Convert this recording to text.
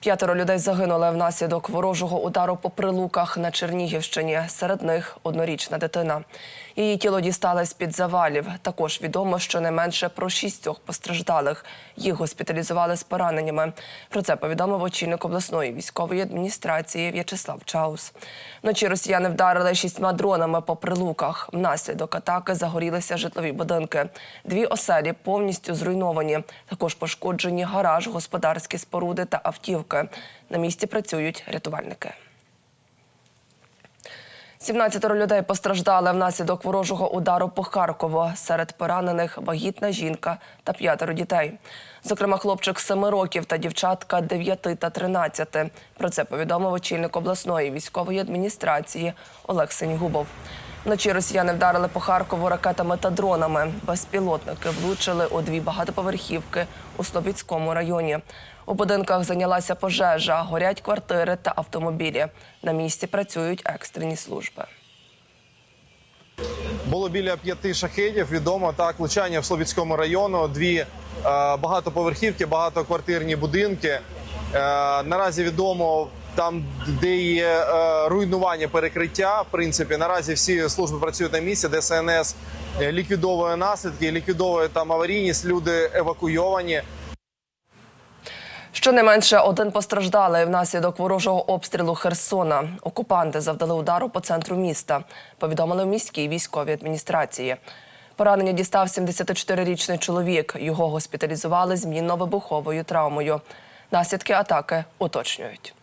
П'ятеро людей загинули внаслідок ворожого удару по прилуках на Чернігівщині. Серед них однорічна дитина. Її тіло дістали з під завалів. Також відомо, що не менше про шістьох постраждалих. Їх госпіталізували з пораненнями. Про це повідомив очільник обласної військової адміністрації В'ячеслав Чаус. Вночі росіяни вдарили шістьма дронами по прилуках. Внаслідок атаки загорілися житлові будинки. Дві оселі повністю зруйновані. Також пошкоджені гараж, господарські споруди та автівки. На місці працюють рятувальники. 17 людей постраждали внаслідок ворожого удару по Харкову. Серед поранених вагітна жінка та п'ятеро дітей. Зокрема, хлопчик 7 років та дівчатка 9 та 13. Про це повідомив очільник обласної військової адміністрації Олег Сенігубов. Вночі росіяни вдарили по Харкову ракетами та дронами. Безпілотники влучили у дві багатоповерхівки у Слобідському районі. У будинках зайнялася пожежа, горять квартири та автомобілі. На місці працюють екстрені служби. Було біля п'яти шахедів. Відомо так влучання в Слобідському району. Дві е, багатоповерхівки, багатоквартирні будинки. Е, наразі відомо там, де є е, руйнування перекриття. В принципі, наразі всі служби працюють на місці. ДСНС ліквідовує наслідки, ліквідовує там аварійність. Люди евакуйовані. Щонайменше один постраждалий внаслідок ворожого обстрілу Херсона. Окупанти завдали удару по центру міста. Повідомили в міській військовій адміністрації. Поранення дістав 74-річний чоловік. Його госпіталізували з мінно-вибуховою травмою. Наслідки атаки уточнюють.